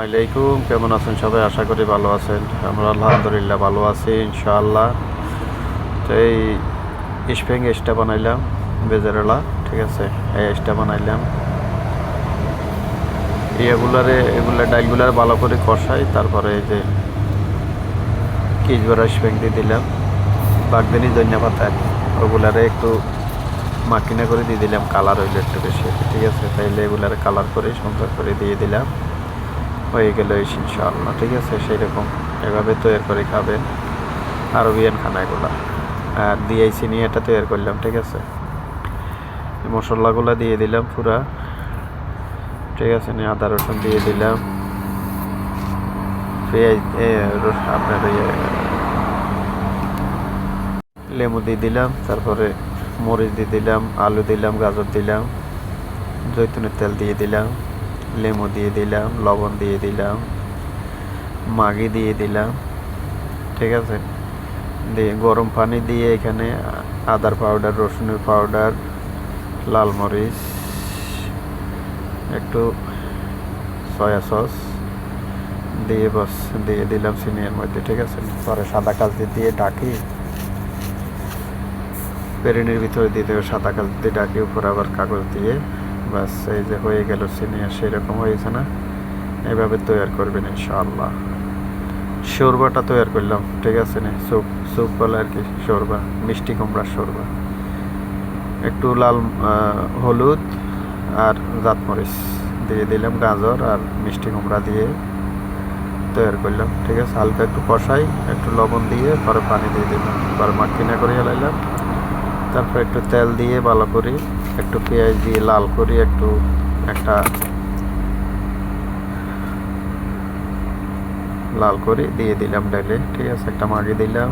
আলাইকুম, কেমন আছেন সবাই? আশা করি ভালো আছেন। আমরা আলহামদুলিল্লাহ ভালো আছি, ইনশাআল্লাহ। তো এই স্প্রিং এসটা বানাইলাম বেজারেলা ঠিক আছে? এই এসটা বানাইলাম। এগুলারে, এগুলা ডাইলগুলার ভালো করে কষাই, তারপরে এই যে কিচবরা স্প্রিং দিয়ে দিলাম। বাগদানি, ধনিয়া পাতা, ওগুলারে একটু মাখিনা করে দিয়ে দিলাম। কালার হইল একটু বেশি, ঠিক আছে? তাইলে এগুলার কালার করে সুন্দর করে দিয়ে দিলাম। হয়ে গেল ইনশাআল্লাহ, ঠিক আছে? সেই রকম এভাবে তৈরি করে খাবেন আরবিয়ান খানা এগুলা আর দিয়েছি নিয়ে এটা তৈরি করলাম, ঠিক আছে? মশলাগুলো দিয়ে দিলাম পুরা। ঠিক আছে, নিয়ে আদা রসুন দিয়ে দিলাম। পেঁয়াজ আপনার ইয়ে লেবু দিয়ে দিলাম। তারপরে মরিচ দিয়ে দিলাম, আলু দিলাম, গাজর দিলাম, জৈতুনের তেল দিয়ে দিলাম। লেবু দিয়ে দিলাম, লবণ দিয়ে দিলাম মাগি দিয়ে দিলাম, ঠিক আছে? দিয়ে গরম পানি দিয়ে এখানে আদার পাউডার, রসুনের পাউডার, লাল মরিচ, একটু সয়া সস দিয়ে বস, দিয়ে দিলাম সিনিয়ার মধ্যে, ঠিক আছে? পরে সাদা কাজ দিয়ে ডাকি পেরেনের ভিতরে দেবে সাদা কাজ দিয়ে ডাকি উপরে আবার কাগজ দিয়ে। বাস, এই যে হয়ে গেল সিনিয়া সেরকম হয়েছে না? এভাবে তৈরি করবেন ইনশাআল্লাহ। শোরবাটা তৈরি করলাম, ঠিক আছে না? স্যুপ স্যুপ বলে আর কি, শোরবা, মিষ্টি কুমড়ার শোরবা। একটু লাল হলুদ আর জাতমরিচ দিয়ে দিলাম, গাজর আর মিষ্টি কুমড়া দিয়ে তৈরি করলাম, ঠিক আছে? হালকা একটু কষাই, একটু লবণ দিয়ে, পরে পানি দিয়ে দিলাম। পরে মাখিনা করে হেলাইলাম। তারপর একটু তেল দিয়ে ভালো করে একটু পেঁয়াজ দিয়ে লাল করে, একটু একটা লাল করে, দিয়ে দিলাম ডালে ঠিক আছে, একটা মাড়ি দিলাম,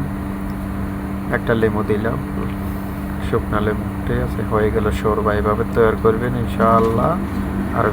একটা লেবু দিলাম, শুকনা লেবু, ঠিক আছে, হয়ে গেল সরবা এভাবে তৈরি করবেন ইনশাআল্লাহ। আর